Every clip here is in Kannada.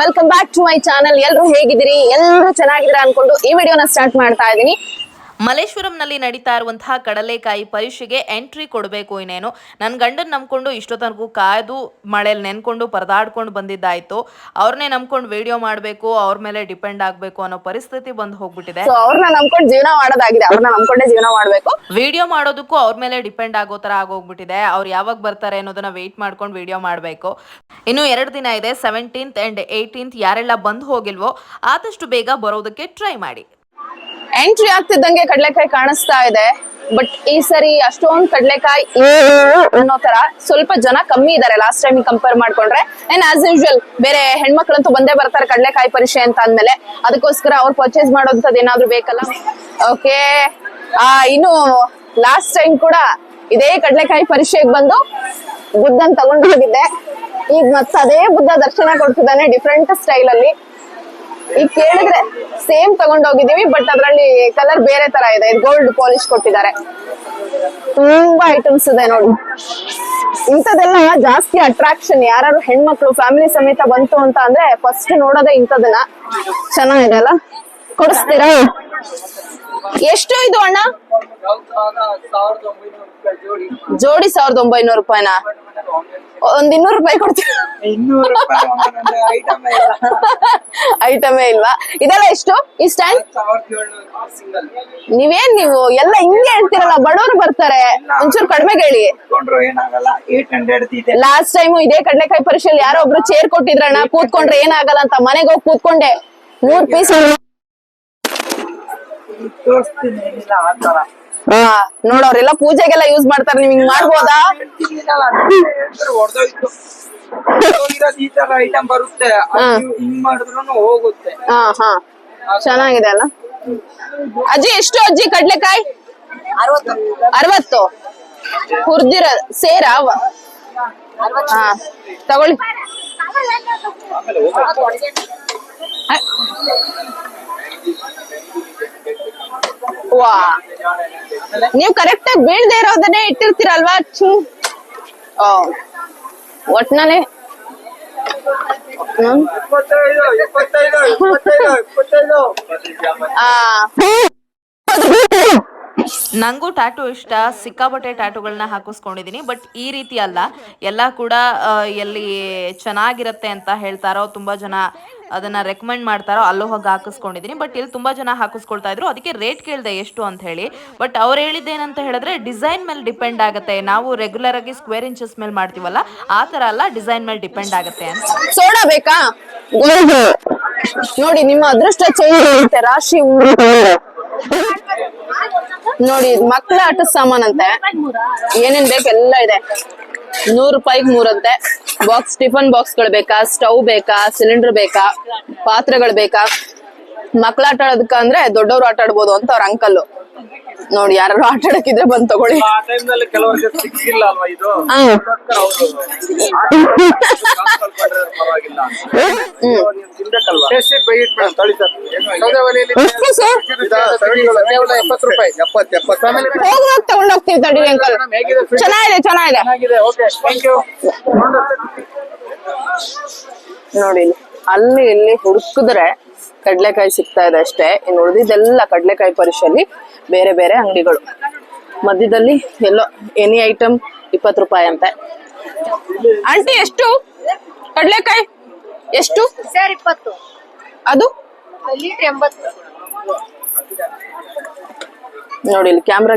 Welcome back to my channel ಎಲ್ಲರೂ ಹೇಗಿದ್ದೀರಿ? ಎಲ್ಲರೂ ಚೆನ್ನಾಗಿದ್ದೀರಾ ಅನ್ಕೊಂಡು ಈ ವಿಡಿಯೋನ ಸ್ಟಾರ್ಟ್ ಮಾಡ್ತಾ ಇದ್ದೀನಿ. ಮಲೇಶ್ವರಂನಲ್ಲಿ ನಡೀತಾ ಇರುವಂತಹ ಕಡಲೆಕಾಯಿ ಪರೀಕ್ಷೆಗೆ ಎಂಟ್ರಿ ಕೊಡಬೇಕು ಇನ್ನೇನು. ನನ್ನ ಗಂಡನ್ ನಂಬ್ಕೊಂಡು ಇಷ್ಟೊತ್ತನಗೂ ಕಾಯ್ದು ಮಳೆಯಲ್ಲಿ ನೆನ್ಕೊಂಡು ಪರದಾಡ್ಕೊಂಡು ಬಂದಿದ್ದಾಯ್ತು. ಅವ್ರನ್ನೇ ನಂಬ್ಕೊಂಡು ವಿಡಿಯೋ ಮಾಡಬೇಕು ಅವ್ರ ಮೇಲೆ ಡಿಪೆಂಡ್ ಆಗಬೇಕು ಅನ್ನೋ ಪರಿಸ್ಥಿತಿ ಬಂದು ಹೋಗ್ಬಿಟ್ಟಿದೆ. ಸೊ ಅವ್ರನ್ನ ನಂಬ್ಕೊಂಡು ಜೀವನ ಮಾಡೋದಾಗಿದೆ. ಅವ್ರನ್ನ ನಂಬ್ಕೊಂಡೇ ಜೀವನ ಮಾಡಬೇಕು. ವಿಡಿಯೋ ಮಾಡೋದಕ್ಕೂ ಅವ್ರ ಮೇಲೆ ಡಿಪೆಂಡ್ ಆಗೋ ತರ ಆಗೋಗ್ಬಿಟ್ಟಿದೆ. ಅವ್ರು ಯಾವಾಗ ಬರ್ತಾರೆ ಅನ್ನೋದನ್ನ ವೆಯ್ಟ್ ಮಾಡ್ಕೊಂಡು ವಿಡಿಯೋ ಮಾಡಬೇಕು. ಇನ್ನು ಎರಡು ದಿನ ಇದೆ ಸೆವೆಂಟೀನ್ತ್ ಅಂಡ್ ಏಯ್ಟೀನ್ತ್ ಯಾರೆಲ್ಲ ಬಂದು ಹೋಗಿಲ್ವೋ ಆದಷ್ಟು ಬೇಗ ಬರೋದಕ್ಕೆ ಟ್ರೈ ಮಾಡಿ. ಎಂಟ್ರಿ ಆಗ್ತಿದ್ದಂಗೆ ಕಡಲೆಕಾಯಿ ಕಾಣಿಸ್ತಾ ಇದೆ. ಬಟ್ ಈ ಸರಿ ಅಷ್ಟೊಂದ್ ಕಡಲೆಕಾಯಿ ಅನ್ನೋ ತರ ಸ್ವಲ್ಪ ಜನ ಕಮ್ಮಿ ಇದಾರೆ. ಲಾಸ್ಟ್ ಟೈಮ್ ಕಂಪೇರ್ ಮಾಡ್ಕೊಂಡ್ರೆ. ಏನ್ ಆಸ್ ಯೂಶುವಲ್ ಬೇರೆ ಹೆಣ್ಮಕ್ಳಂತೂ ಬಂದೇ ಬರ್ತಾರೆ ಕಡಲೆಕಾಯಿ ಪರಿಷೆ ಅಂತ ಅಂದ್ಮೇಲೆ. ಅದಕ್ಕೋಸ್ಕರ ಅವ್ರು ಪರ್ಚೇಸ್ ಮಾಡೋಂಥದ್ದು ಏನಾದ್ರು ಬೇಕಲ್ಲ? ಓಕೆ ಆ, ಇನ್ನು ಲಾಸ್ಟ್ ಟೈಮ್ ಕೂಡ ಇದೇ ಕಡಲೆಕಾಯಿ ಪರಿಷೆಗೆ ಬಂದು ಬುದ್ಧನ್ ತಗೊಂಡು ಹೋಗಿದ್ದೆ. ಈಗ ಮತ್ತೆ ಅದೇ ಬುದ್ಧ ದರ್ಶನ ಕೊಡ್ತಿದ್ದಾನೆ ಡಿಫ್ರೆಂಟ್ ಸ್ಟೈಲ್ ಅಲ್ಲಿ. ಈಗ ಕೇಳಿದ್ರೆ ಸೇಮ್ ತಗೊಂಡೋಗಿದೀವಿ ಬಟ್ ಅದ್ರಲ್ಲಿ ಕಲರ್ ಬೇರೆ ತರ ಇದೆ. ಗೋಲ್ಡ್ ಪಾಲಿಶ್ ಕೊಟ್ಟಿದ್ದಾರೆ. ತುಂಬಾ ಐಟಮ್ಸ್ ಇದೆ ನೋಡಿ. ಇಂಥದೆಲ್ಲ ಜಾಸ್ತಿ ಅಟ್ರಾಕ್ಷನ್ ಯಾರು ಹೆಣ್ಮಕ್ಳು ಫ್ಯಾಮಿಲಿ ಸಮೇತ ಬಂತು ಅಂತ ಅಂದ್ರೆ ಫಸ್ಟ್ ನೋಡೋದೇ ಇಂಥದನ್ನ. ಚೆನ್ನಾಗಿದೆ ಅಲ್ಲ? ಕೊಡಿಸ್ತೀರಾ? ಎಷ್ಟು ಇದು ಅಣ್ಣ? ಜೋಡಿ ಸಾವಿರದ ಒಂಬೈನೂರು ರೂಪಾಯಿನ? ಒಂದ್ ಇನ್ನೂರು ರೂಪಾಯಿ ಕೊಡ್ತೀವಿ ಐಟಮ್ ಇಲ್ವಾ? ಇದೆಲ್ಲ ಎಷ್ಟು? ಈ ಸ್ಟ್ಯಾಂಡ್ ನೀವೇನ್ ನೀವು? ಎಲ್ಲ ಹಿಂಗೆ ಹೇಳ್ತಿರಲ್ಲ ಬಡವರು ಬರ್ತಾರೆ. ಒಂಚೂರು ಕಡಿಮೆ ಹೇಳಿ ಲಾಸ್ಟ್ ಟೈಮ್ ಇದೇ. ಕಡಲೆಕಾಯಿ ಪರೀಕ್ಷೆಯಲ್ಲಿ ಯಾರೋ ಒಬ್ರು ಚೇರ್ ಕೊಟ್ಟಿದ್ರಣ್ಣ ಕೂತ್ಕೊಂಡ್ರೆ ಏನಾಗಲ್ಲ ಅಂತ ಮನೆಗೆ ಹೋಗಿ ಕೂತ್ಕೊಂಡೆ. ಮೂರ್ ಪೀಸ್ ತೋರಿಸ್ತೀನಿ ಹಾ ಪೂಜೆಗೆಲ್ಲ ಯೂಸ್ ಮಾಡ್ತಾರೆ, ನೀವ್ ಹಿಂಗ್ ಮಾಡ್ಬೋದಾ? ಬರುತ್ತೆ ಹಾ ಹಾ. ಚೆನ್ನಾಗಿದೆ ಅಲ್ಲ? ಅಜ್ಜಿ, ಎಷ್ಟು ಅಜ್ಜಿ ಕಡ್ಲೆಕಾಯಿ? ಅರವತ್ತು. ಹುರ್ದಿರ ಸೇರ? ತಗೊಳ್ಳಿ. ವಾ. ನೀವು ಕರೆಕ್ಟ್ ಆಗಿ ಬೀಳ್ದೆ ಇರೋದನ್ನೇ ಇಟ್ಟಿರ್ತೀರಲ್ವಾ? ಚೂ ಒಟ್ನಲ್ಲಿ. ನಂಗೂ ಟ್ಯಾಟೂ ಇಷ್ಟ. ಸಿಕ್ಕಾಪಟ್ಟೆ ಟ್ಯಾಟುಗಳನ್ನ ಹಾಕಿಸ್ಕೊಂಡಿದ್ದೀನಿ ಬಟ್ ಈ ರೀತಿ ಅಲ್ಲ. ಎಲ್ಲ ಕೂಡ ಎಲ್ಲಿ ಚೆನ್ನಾಗಿರುತ್ತೆ ಅಂತ ಹೇಳ್ತಾರೋ ತುಂಬಾ ಜನ ಅದನ್ನ ರೆಕಮೆಂಡ್ ಮಾಡ್ತಾರೋ ಅಲ್ಲೋ ಹೋಗಿ ಹಾಕಿಸ್ಕೊಂಡಿದ್ದೀನಿ ಬಟ್ ಇಲ್ಲಿ ತುಂಬಾ ಜನ ಹಾಕಿಸ್ಕೊಳ್ತಾ ಇದ್ರು. ಅದಕ್ಕೆ ರೇಟ್ ಕೇಳಿದೆ ಎಷ್ಟು ಅಂತ ಹೇಳಿ. ಬಟ್ ಅವ್ರು ಹೇಳಿದ್ದೇನಂತ ಹೇಳಿದ್ರೆ ಡಿಸೈನ್ ಮೇಲೆ ಡಿಪೆಂಡ್ ಆಗುತ್ತೆ. ನಾವು ರೆಗ್ಯುಲರ್ ಆಗಿ ಸ್ಕ್ವೇರ್ ಇಂಚಸ್ ಮೇಲೆ ಮಾಡ್ತೀವಲ್ಲ ಆ ಥರ ಅಲ್ಲ ಡಿಸೈನ್ ಮೇಲೆ ಡಿಪೆಂಡ್ ಆಗುತ್ತೆ ಅಂತ. ಸೋಡಾ ಬೇಕಾ? ನೋಡಿ ನಿಮ್ಮ ಅದೃಷ್ಟ ಚೇಂಜ್ ಆಗುತ್ತೆ. ರಾಶಿ ನೋಡಿ ಇದು ಮಕ್ಕಳ ಆಟದ ಸಾಮಾನಂತೆ ಏನೇನ್ ಬೇಕೆಲ್ಲ ಎಲ್ಲ ಇದೆ. ನೂರು ರೂಪಾಯಿಗೆ ಮೂರಂತೆ. ಬಾಕ್ಸ್ ಟಿಫನ್ ಬಾಕ್ಸ್ಗಳು ಬೇಕಾ? ಸ್ಟವ್ ಬೇಕಾ? ಸಿಲಿಂಡರ್ ಬೇಕಾ? ಪಾತ್ರೆಗಳು ಬೇಕಾ? ಮಕ್ಳ ಆಟ ಆಡೋದಕ್ಕಂದ್ರೆ ದೊಡ್ಡವ್ರು ಆಟ ಆಡ್ಬೋದು ಅಂತ ಅವ್ರ ಅಂಕಲ್ ನೋಡಿ ಯಾರು ಆಟ ಆಡಕ್ಕಿದ್ರೆ ಬಂದ್ ತಗೊಳ್ಳಿ. ಆ ಟೈಮ್ನಲ್ಲಿ ಕೆಲವರಿಗೆ ಸಿಕ್ಕಿಲ್ಲ ಅಲ್ವಾ ಇದು? ಹಾ. ಅದಕ್ಕೋಸ್ಕರ ಅವ್ರು ಪರವಾಗಿಲ್ಲ ತಿನ್ಬೇಕಲ್ವಾ? ಎಷ್ಟು ಸರ್? ಕೇವಲ ಎಪ್ಪತ್ತು ರೂಪಾಯಿ. ಎಪ್ಪತ್ತು ಎಪ್ಪತ್ತು. ಹೋಗುವಾಗ ತಗೊಂಡ್ ಹೋಗ್ತೀವಿ ತಡಿ ಅಂಕಲ್ ಚೆನ್ನಾಗಿದೆ ಚೆನ್ನಾಗಿದೆ. ಚೆನ್ನಾಗಿದೆ. ಓಕೆ ಥ್ಯಾಂಕ್ ಯು ನೋಡಿ ಇಲ್ಲಿ. ಅಲ್ಲಿ ಇಲ್ಲಿ ಹುಡುಕಿದ್ರೆ ಕಡ್ಲೆಕಾಯಿ ಸಿಗ್ತಾ ಇದೆ ಅಷ್ಟೇ. ಇನ್ನು ಉಳಿದಿದ್ದೆಲ್ಲ ಕಡಲೆಕಾಯಿ ಪರಿಷಲ್ಲಿ ಬೇರೆ ಬೇರೆ ಅಂಗಡಿಗಳು. ಮಧ್ಯದಲ್ಲಿ ಎಲ್ಲೋ ಎನಿ ಐಟಮ್ ಇಪ್ಪತ್ತು ರೂಪಾಯಿ ಅಂತೆ. ಆಂಟಿ ಎಷ್ಟು? ಕಡಲೆಕಾಯಿ? ಎಷ್ಟು? ಸರ್ ಇಪ್ಪತ್ತು. ಅದು? ನೋಡಿ ಇಲ್ಲಿ ಕ್ಯಾಮ್ರಾ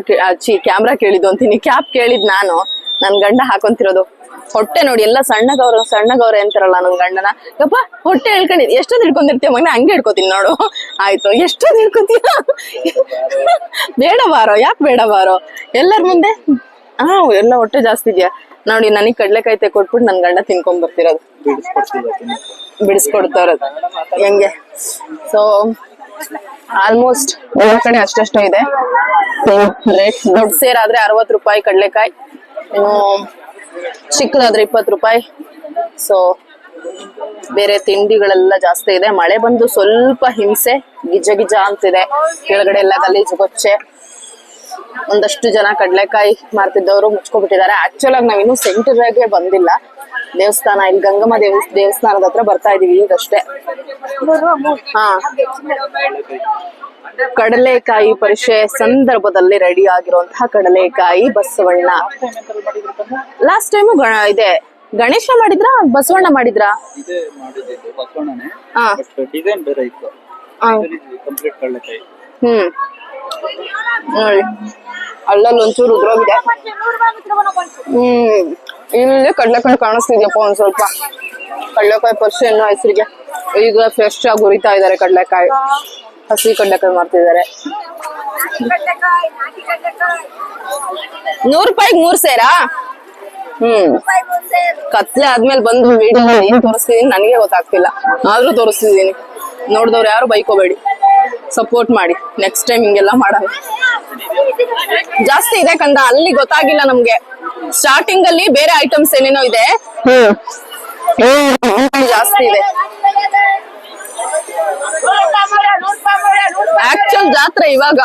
ಕ್ಯಾಮ್ರಾ ಕೇಳಿದ್ದು ಅಂತೀನಿ. ಕ್ಯಾಪ್ ಕೇಳಿದ್ ನಾನು. ನನ್ ಗಂಡ ಹಾಕೊಂತಿರೋದು. ಹೊಟ್ಟೆ ನೋಡಿ, ಎಲ್ಲ ಸಣ್ಣಗವ್ರ ಗೌರ ಅಂತಾರಲ್ಲ ನನ್ ಗಂಡನ. ಯಪ್ಪ, ಹೊಟ್ಟೆ ಹೇಳ್ಕೊಂಡಿದ್, ಎಷ್ಟೊಂದು ಹಿಡ್ಕೊಂಡಿರ್ತೀಯ ಮಗನ, ಹಂಗೆ ಹಿಡ್ಕೋತೀನಿ ನೋಡು. ಆಯ್ತು, ಎಷ್ಟೊಂದು ಹಿಡ್ಕೊತೀಯ? ಬೇಡ ಬಾರೋ, ಯಾಕೆ ಬೇಡ ಬಾರೋ? ಎಲ್ಲರ ಮುಂದೆ? ಹಾ ಎಲ್ಲ ಹೊಟ್ಟೆ ಜಾಸ್ತಿ ಇದೆಯಾ? ನೋಡಿ, ನನಗ್ ಕಡ್ಲೆಕಾಯಿ ತೆಗ್ ಕೊಟ್ಬಿಟ್ಟು ನನ್ ಗಂಡ ತಿನ್ಕೊಂಡ್ ಬರ್ತಿರೋದು. ಬಿಡಿಸ್ಕೊಡ್ತಾರದು ಹೆಂಗೆ? ಸೊ ಆಲ್ಮೋಸ್ಟ್ ಎಲ್ಲ ಕಡೆ ಅಷ್ಟೆಷ್ಟೋ ಇದೆ. ರೇಟ್ ದೊಡ್ಡ ಸೇರಾದ್ರೆ ಅರವತ್ತು ರೂಪಾಯಿ ಕಡ್ಲೆಕಾಯಿ. ಇನ್ನು ಚಿಕ್ಕದಾದ್ರೆ ಇಪ್ಪತ್ತು ರೂಪಾಯಿ. ಸೊ ಬೇರೆ ತಿಂಡಿಗಳೆಲ್ಲ ಜಾಸ್ತಿ ಇದೆ. ಮಳೆ ಬಂದು ಸ್ವಲ್ಪ ಹಿಂಸೆ ಗಿಜ ಗಿಜ ಅಂತಿದೆ. ಕೆಳಗಡೆ ಎಲ್ಲ ಗಲೀಜು ಗೊಚ್ಚೆ ಒಂದಷ್ಟು ಜನ ಕಡಲೆಕಾಯಿ ಮಾರ್ತಿದ್ದವರು ಮುಚ್ಕೊಬಿಟ್ಟಿದ್ದಾರೆ. ಆಕ್ಚುಲ್ ಆಗಿ ನಾವಿನ್ನೂ ಸೆಂಟರ್ಗೆ ಬಂದಿಲ್ಲ. ದೇವಸ್ಥಾನ ಇಲ್ಲಿ ಗಂಗಮ್ಮ ದೇವ ದೇವಸ್ಥಾನದ ಹತ್ರ ಬರ್ತಾ ಇದೀವಿ ಈಗಷ್ಟೇ. ಹಾ. ಕಡಲೆಕಾಯಿ ಪರಿಷೆ ಸಂದರ್ಭದಲ್ಲಿ ರೆಡಿ ಆಗಿರುವಂತಹ ಕಡಲೆಕಾಯಿ ಬಸವಣ್ಣ. ಲಾಸ್ಟ್ ಟೈಮ್ ಇದೆ. ಗಣೇಶ ಮಾಡಿದ್ರ ಬಸವಣ್ಣ ಮಾಡಿದ್ರ. ಹ್ಮ್. ನೋಡಿ. ಅಲ್ಲಲ್ಲಿ ಒಂಚೂರು ಉದ್ರೋಗಿದೆ ಹ್ಮ್. ಇಲ್ಲಿ ಕಡ್ಲೆಕಾಯಿ ಕಾಣಿಸ್ತಿದ್ಯಪ್ಪ ಒಂದ್ ಸ್ವಲ್ಪ. ಕಡಲೆಕಾಯಿ ಪರಿಚಯ ಇನ್ನು ಹೆಸರಿಗೆ. ಈಗ ಫ್ರೆಶ್ ಆಗಿ ಉರಿತಾ ಇದಾರೆ ಕಡ್ಲೆಕಾಯಿ. ಹಸಿ ಕಡ್ಲೆಕಾಯಿ ಮಾಡ್ತಿದ್ದಾರೆ. ನೂರ್ ರೂಪಾಯಿಗೆ ಮೂರ್ ಸೇರಾ? ಹ್ಮ್. ಕತ್ಲೆ ಆದ್ಮೇಲೆ ಬಂದು ವಿಡಿಯೋ ಏನ್ ತೋರಿಸ್ತಿದೀನಿ ನನಗೆ ಗೊತ್ತಾಗ್ತಿಲ್ಲ. ಆದ್ರೂ ತೋರಿಸ್ತಿದೀನಿ. ನೋಡಿದವ್ರು ಯಾರು ಬೈಕೋಬೇಡಿ. ಸಪೋರ್ಟ್ ಮಾಡಿ. ನೆಕ್ಸ್ಟ್ ಟೈಮ್ ಹಿಂಗೆಲ್ಲ ಮಾಡಲ್ಲ. ಜಾಸ್ತಿ ಇದೆ ಕಂದ ಅಲ್ಲಿ ಗೊತ್ತಾಗಿಲ್ಲ ನಮ್ಗೆ. ಸ್ಟಾರ್ಟಿಂಗ್ ಅಲ್ಲಿ ಬೇರೆ ಐಟಮ್ಸ್ ಏನೇನೋ ಇದೆ. ಜಾಸ್ತಿ ಇದೆ. ಆಕ್ಚುಲ್ ಜಾತ್ರೆ ಇವಾಗ.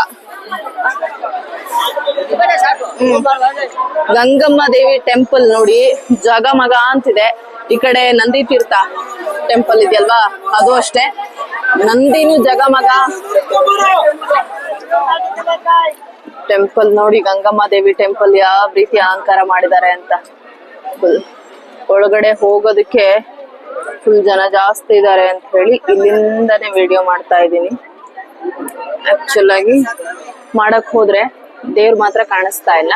ಗಂಗಮ್ಮ ದೇವಿ ಟೆಂಪಲ್ ನೋಡಿ ಜಗಮಗ ಅಂತಿದೆ. ಈ ಕಡೆ ನಂದಿ ತೀರ್ಥ ಟೆಂಪಲ್ ಇದೆಯಲ್ವಾ? ಅದು ಅಷ್ಟೇ. ನಂದಿನೂ ಜಗಮಗ ಟೆಂಪಲ್ ನೋಡಿ, ಗಂಗಮ್ಮ ದೇವಿ ಟೆಂಪಲ್ ಯಾವ ರೀತಿ ಅಲಂಕಾರ ಮಾಡಿದ್ದಾರೆ ಅಂತ. ಒಳಗಡೆ ಹೋಗೋದಕ್ಕೆ ಫುಲ್ ಜನ ಜಾಸ್ತಿ ಇದ್ದಾರೆ ಅಂತ ಹೇಳಿ ಇಲ್ಲಿಂದಾನೇ ವಿಡಿಯೋ ಮಾಡ್ತಾ ಇದ್ದೀನಿ. ಆಕ್ಚುಲ್ ಆಗಿ ಮಾಡಕ್ ಹೋದ್ರೆ ದೇವ್ರ ಮಾತ್ರ ಕಾಣಿಸ್ತಾ ಇಲ್ಲ.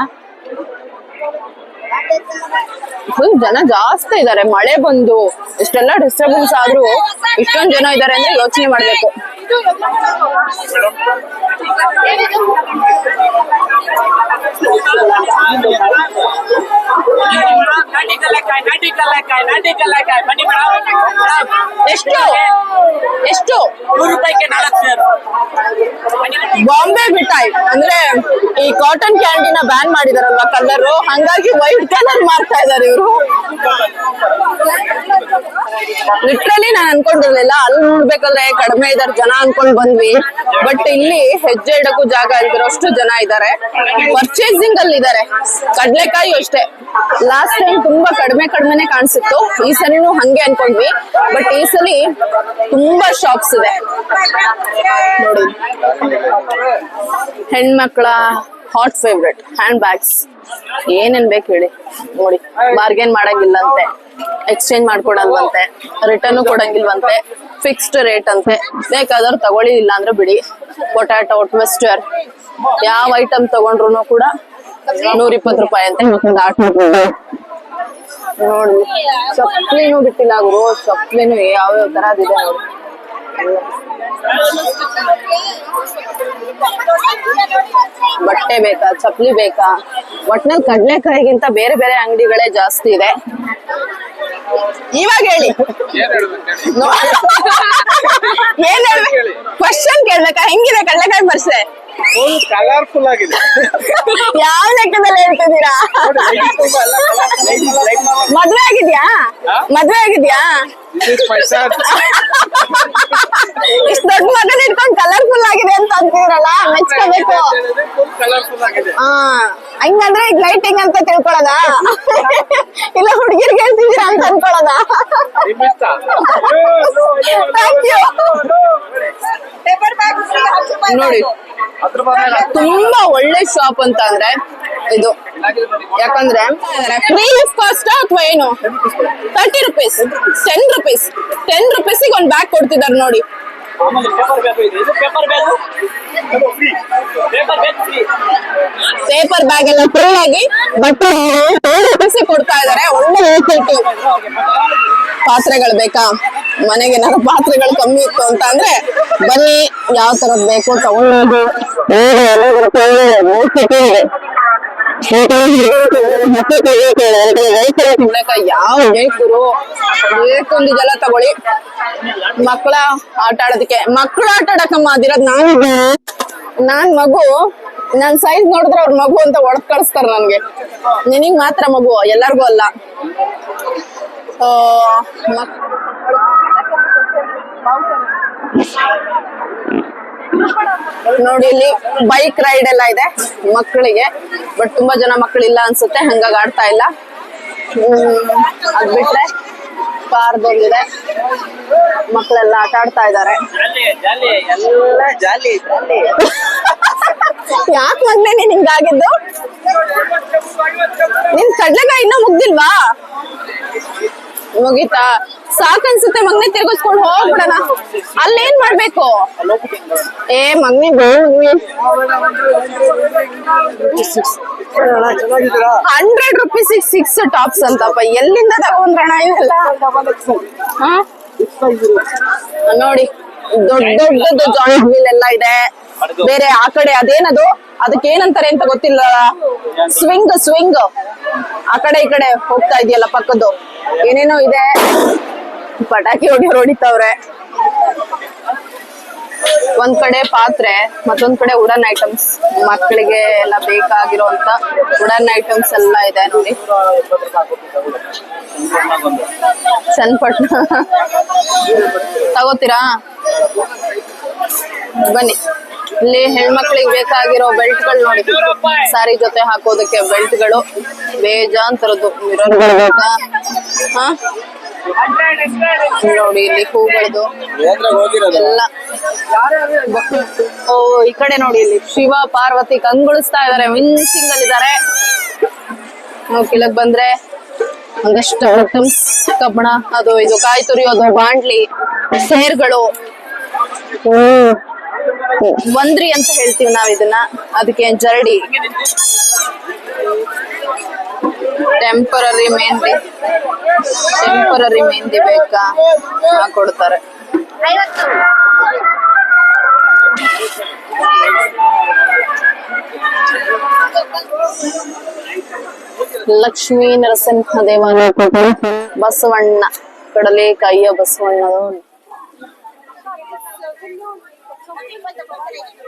ಫುಲ್ ಜನ ಜಾಸ್ತಿ ಇದಾರೆ. ಮಳೆ ಬಂದು ಇಷ್ಟೆಲ್ಲ ಡಿಸ್ಟರ್ಬೆನ್ಸ್ ಆದ್ರೂ ಇಷ್ಟೊಂದ್ ಜನ ಇದಾರೆ ಅಂದ್ರೆ ಯೋಚನೆ ಮಾಡ್ಬೇಕು. ಎಷ್ಟು? ಎಷ್ಟು? ನೂರು ಬಾಂಬೆ ಮಿಠಾಯಿ. ಅಂದ್ರೆ ಈ ಕಾಟನ್ ಕ್ಯಾಂಡಿನ ಬ್ಯಾನ್ ಮಾಡಿದಾರಲ್ವಾ ಕಲರ್ ಹಂಗಾಗಿ ವೈಟ್ ಕಲರ್ ಮಾರ್ತಾ ಇದಾರೆ ಇವರು. ಲಿಟ್ರಲಿ ನಾನ್ ಅನ್ಕೊಂಡಿರ್ಲಿಲ್ಲ ಅಲ್ಲಿ ನೋಡ್ಬೇಕಾದ್ರೆ ಕಡಿಮೆ ಇದಾರೆ ಜನ ಅನ್ಕೊಂಡ್ ಬಂದ್ವಿ. ಬಟ್ ಇಲ್ಲಿ ಹೆಜ್ಜೆ ಇಡಕ್ಕೂ ಜಾಗ ಇಲ್ದಿರೋಷ್ಟು ಜನ ಇದಾರೆ. ಪರ್ಚೇಸಿಂಗ್ ಅಲ್ಲಿ ಇದಾರೆ. ಕಡ್ಲೆಕಾಯಿ ಅಷ್ಟೇ. ಲಾಸ್ಟ್ ಟೈಮ್ ತುಂಬಾ ಕಡಿಮೆ ಕಡಿಮೆನೆ ಕಾಣಿಸಿತ್ತು. ಈ ಸಲಿನೂ ಹಂಗೆ ಅನ್ಕೊಂಡ್ವಿ. ಬಟ್ ಈ ಸಲಿ ತುಂಬಾ ಶಾಪ್ಸ್ ಇದೆ. ನೋಡಿ. ಹೆಣ್ಮಕ್ಳ ಹಾಟ್ ಫೇವ್ರೆಟ್ ಹ್ಯಾಂಡ್ ಬ್ಯಾಗ್ಸ್ ಏನೇನ್ ಬೇಕು ಹೇಳಿ. ನೋಡಿ ಬಾರ್ಗೇನ್ ಮಾಡಂಗಿಲ್ಲಂತೆ. ಎಕ್ಸ್ಚೇಂಜ್ ಮಾಡ್ಕೊಡಲ್ವಂತೆ. ರಿಟರ್ನ್ ಕೊಡಂಗಿಲ್ವಂತೆ. ಫಿಕ್ಸ್ಡ್ ರೇಟ್ ಅಂತೆ. ಬೇಕಾದವ್ರು ತಗೊಳ್ಳಿ ಇಲ್ಲ ಅಂದ್ರೆ ಬಿಡಿ. ಪೊಟ್ಯಾಟೊ ಟ್ವಿಸ್ಟರ್ ಯಾವ ಐಟಮ್ ತಗೊಂಡ್ರು ಕೂಡ ನೂರ ಇಪ್ಪತ್ತು ರೂಪಾಯಿ ಅಂತ. ನೋಡಿ ಚಪ್ಲಿನೂ ಬಿಟ್ಟಿಲ್ಲ ಗುರು. ಯಾವ ಯಾವ್ಯಾವ ಇದೆ ನೋಡಿ. ಬಟ್ಟೆ ಬೇಕಾ? ಚಪ್ಲಿ ಬೇಕಾ? ಒಟ್ನಲ್ಲಿ ಕಡ್ಲೆಕಾಯಿಗಿಂತ ಬೇರೆ ಬೇರೆ ಅಂಗಡಿಗಳೇ ಜಾಸ್ತಿ ಇದೆ. ಇವಾಗ ಹೇಳಿ. ಏನ್ ಹೇಳ್ಬೇಕು ಕ್ವಶನ್ ಕೇಳ್ಬೇಕಾ? ಹೆಂಗಿದೆ ಕಡ್ಲೆಕಾಯಿ ಬರ್ಸೆ ಕಲರ್ಫುಲ್ ಆಗಿದೆ. ಯಾವ ಲೆಕ್ಕದಲ್ಲಿ ಹೇಳ್ತಿದ್ದೀರಾ? ಮದ್ವೆ ಆಗಿದ್ಯಾ? ಮದ್ವೆ ಆಗಿದ್ಯಾ? ಇಷ್ಟ ದೊಡ್ಡ ಮಗನ ಇಟ್ಕೊಂಡು ಕಲರ್ಫುಲ್ ಆಗಿದೆ ಅಂತ ಅಂತೀರಲ್ಲ ಮೆಚ್ಕೋಬೇಕು. ಹಾ ಹಂಗಂದ್ರೆ ಈಗ ಲೈಟಿಂಗ್ ಅಂತ ತಿಳ್ಕೊಳದ ಇಲ್ಲ ಹುಡುಗಿರ್ಗೆ ಹೇಳ್ತಿದ್ದೀರಾ ಅಂತ ಅನ್ಕೊಳದ ನೋಡಿ ಅದ್ರ ಮೇಲೆ ತುಂಬಾ ಒಳ್ಳೆ ಶಾಪ್ ಅಂತ ಅಂದ್ರೆ ಇದು. ಯಾಕಂದ್ರೆ ಫ್ರೀ ಆಫ್ ಕಾಸ್ಟ್ ಅಥವಾ ಏನು? Thirty rupees ten rupees ten ರುಪೀಸಿಗೆ ಒಂದು ಬ್ಯಾಗ್ ಕೊಡ್ತಿದಾರೆ ನೋಡಿ. ಆಮೇಲೆ ಪೇಪರ್ ಬೇಕು ಇದು ಇದು ಪೇಪರ್ ಬೇಕು ಪೇಪರ್ ಬೇಕು ಫ್ರೀ ಪೇಪರ್ ಬ್ಯಾಗ್ ಎಲ್ಲ ಫ್ರೀ ಆಗಿ ಬಟ್ ರುಪೀಸ್ ಕೊಡ್ತಾ ಇದಾರೆ ಒಳ್ಳೆ ಇನಿಷಿಯೇಟಿವ್ ಪಾತ್ರೆಗಳು ಬೇಕಾ ಮನೆಗೆ ಏನಾದ್ರು ಪಾತ್ರೆಗಳು ಕಮ್ಮಿ ಇತ್ತು ಅಂತ ಅಂದ್ರೆ ಬನ್ನಿ ಯಾವ ತರದ್ ಬೇಕು ಯಾವ ಬೇಕು ಬೇಕೊಂದು ಜಲ ತಗೊಳ್ಳಿ ಮಕ್ಕಳ ಆಟ ಆಡೋದಕ್ಕೆ ಮಕ್ಕಳು ಆಟ ಆಡಕ್ಕಮ್ಮ ಅದಿರೋದ್ ನಾನು ನಾನ್ ಮಗು, ನನ್ ಸೈಜ್ ನೋಡಿದ್ರೆ ಅವ್ರ ಮಗು ಅಂತ ಹೊಡೆದ್ ಕಳಿಸ್ತಾರ ನನ್ಗೆ. ನಿನಗ್ ಮಾತ್ರ ಮಗು ಎಲ್ಲಾರ್ಗು ಅಲ್ಲ. ಮಕ್- ನೋಡಿ, ಇಲ್ಲಿ ಬೈಕ್ ರೈಡ್ ಎಲ್ಲ ಇದೆ ಮಕ್ಕಳಿಗೆ ಬಟ್ ತುಂಬಾ ಜನ ಮಕ್ಕಳಿಲ್ಲ ಅನ್ಸುತ್ತೆ, ಹಂಗಾಗಿ ಆಡ್ತಾ ಇಲ್ಲ. ಅದ್ ಬಿಟ್ರೆ ಕಾರ್ದೊಂದಿದೆ ಮಕ್ಕಳೆಲ್ಲ ಆಟ ಆಡ್ತಾ ಜಾಲಿ ಯಾಕೆ ಮೊನ್ನೆ ನೀನ್ ಹಿಂಗಾಗಿದ್ದು? ನಿನ್ ಕಡ್ಲೆಕಾಯಿ ಇನ್ನೂ ಮುಗ್ದಿಲ್ವಾ? ಮುಗೀತಾ ಸಾಕನ್ಸುತ್ತೆ ಮಗ್ನೆ ತಿರ್ಗಿಸ್ಕೊಂಡು ಹೋಗ್ಬಿಡಣ. ಅಲ್ಲೇನ್ ಮಾಡ್ಬೇಕು? ಏ ಮಗ್ನಿ ಹಂಡ್ರೆಡ್ ರುಪೀಸ್ ಸಿಕ್ಸ್ ಟಾಪ್ಸ್ ಅಂತಪ್ಪ. ಎಲ್ಲಿಂದ ತಗೊಂಡ್ರಣ ಇವೆಲ್ಲ? ನೋಡಿ, ದೊಡ್ಡ ದೊಡ್ಡ ಜಾಯಿಂಟ್ ವೀಲ್ ಎಲ್ಲ ಇದೆ. ಬೇರೆ ಆ ಕಡೆ ಅದೇನದು? ಅದಕ್ಕೆ ಏನಂತಾರೆ ಅಂತ ಗೊತ್ತಿಲ್ಲ. ಸ್ವಿಂಗ್ ಸ್ವಿಂಗ್ ಆ ಕಡೆ, ಈ ಕಡೆ ಹೋಗ್ತಾ ಇದೆಯಲ್ಲ ಪಕ್ಕದ್ದು. ಏನೇನೋ ಇದೆ. ಪಟಾಕಿ ಹೊಡಿಯೋರು ಹೊಡಿತಾವ್ರೆ. ಒಂದ್ ಕಡೆ ಪಾತ್ರೆ, ಮತ್ತೊಂದ್ ಕಡೆ ಉಡನ್ ಐಟಮ್ಸ್ ಮಕ್ಕಳಿಗೆ ಎಲ್ಲ ಬೇಕಾಗಿರುವಂತ ಉಡನ್ ಐಟಮ್ಸ್ ಎಲ್ಲ ಇದೆ ನೋಡಿ. ಚನ್ನಪಟ್ಟಣ. ತಗೋತೀರಾ? ಬನ್ನಿ. ಇಲ್ಲಿ ಹೆಣ್ಮಕ್ಳಿಗೆ ಬೇಕಾಗಿರೋ ಬೆಲ್ಟ್ಗಳು ನೋಡಿ. ಸಾರಿ ಜೊತೆ ಹಾಕೋದಕ್ಕೆ ಬೆಲ್ಟ್ಗಳು. ಬೇಜಾನ್ ತರದ್ದು ಹಾ ನೋಡಿ ಇಲ್ಲಿ ಹೂಗಳದು. ಎಲ್ಲ. ಓ, ಈ ಕಡೆ ನೋಡಿ ಇಲ್ಲಿ ಶಿವ, ಪಾರ್ವತಿ ಕಂಗೊಳಿಸ್ತಾ ಇದಾರೆ ಮಿನ್ಸಿಂಗ್ ಅಲ್ಲಿ ಇದಾರೆ ನಾವು ಕೆಳಗ್ ಬಂದ್ರೆ ಒಂದಷ್ಟು ಐಟಮ್ಸ್ ಕಬ್ಬಣ ಅದು ಇದು ಕಾಯಿ ತುರಿಯೋದು ಬಾಂಡ್ಲಿ ಸೇರ್ಗಳು ಒಂದ್ರಿ ಅಂತ ಹೇಳ್ತೀವಿ ನಾವ್ ಇದನ್ನ. ಅದಕ್ಕೆ ಜರಡಿ. ಟೆಂಪರರಿ ಮೆಹಂದಿ ಟೆಂಪರರಿ ಮೆಹಂದಿ ಬೇಕಾ? ಕೊಡ್ತಾರೆ. ಲಕ್ಷ್ಮೀ ನರಸಿಂಹ ದೇವಾಲಯ. ಬಸವಣ್ಣ. ಕಡಲೆಕಾಯಿಯ ಬಸವಣ್ಣದು Thank you.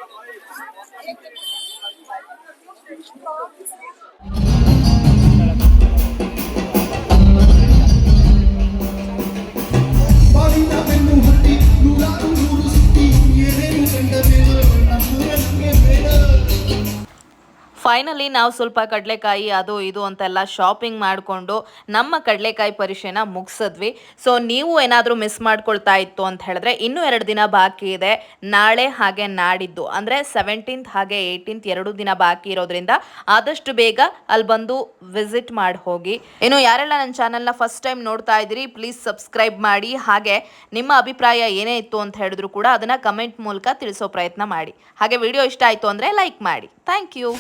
ಫೈನಲಿ ನಾವು ಸ್ವಲ್ಪ ಕಡಲೆಕಾಯಿ ಅದು ಇದು ಅಂತೆಲ್ಲ ಶಾಪಿಂಗ್ ಮಾಡಿಕೊಂಡು ನಮ್ಮ ಕಡಲೆಕಾಯಿ ಪರಿಚಯನ ಮುಗಿಸಿದ್ವಿ. ಸೊ ನೀವು ಏನಾದರೂ ಮಿಸ್ ಮಾಡ್ಕೊಳ್ತಾ ಇತ್ತು ಅಂತ ಹೇಳಿದ್ರೆ ಇನ್ನೂ ಎರಡು ದಿನ ಬಾಕಿ ಇದೆ. ನಾಳೆ ಹಾಗೆ ನಾಡಿದ್ದು. ಅಂದರೆ ಸೆವೆಂಟೀನ್ತ್ ಹಾಗೆ ಏಯ್ಟೀನ್ತ್ ಎರಡು ದಿನ ಬಾಕಿ ಇರೋದ್ರಿಂದ ಆದಷ್ಟು ಬೇಗ ಅಲ್ಲಿ ಬಂದು ವಿಸಿಟ್ ಮಾಡಿ ಹೋಗಿ. ಇನ್ನು ಯಾರೆಲ್ಲ ನನ್ನ ಚಾನಲ್ನ ಫಸ್ಟ್ ಟೈಮ್ ನೋಡ್ತಾ ಇದ್ದೀರಿ ಪ್ಲೀಸ್ ಸಬ್ಸ್ಕ್ರೈಬ್ ಮಾಡಿ. ಹಾಗೆ ನಿಮ್ಮ ಅಭಿಪ್ರಾಯ ಏನೇ ಇತ್ತು ಅಂತ ಹೇಳಿದ್ರು ಕೂಡ ಅದನ್ನು ಕಮೆಂಟ್ ಮೂಲಕ ತಿಳಿಸೋ ಪ್ರಯತ್ನ ಮಾಡಿ. ಹಾಗೆ ವಿಡಿಯೋ ಇಷ್ಟ ಆಯಿತು ಅಂದರೆ ಲೈಕ್ ಮಾಡಿ. Thank you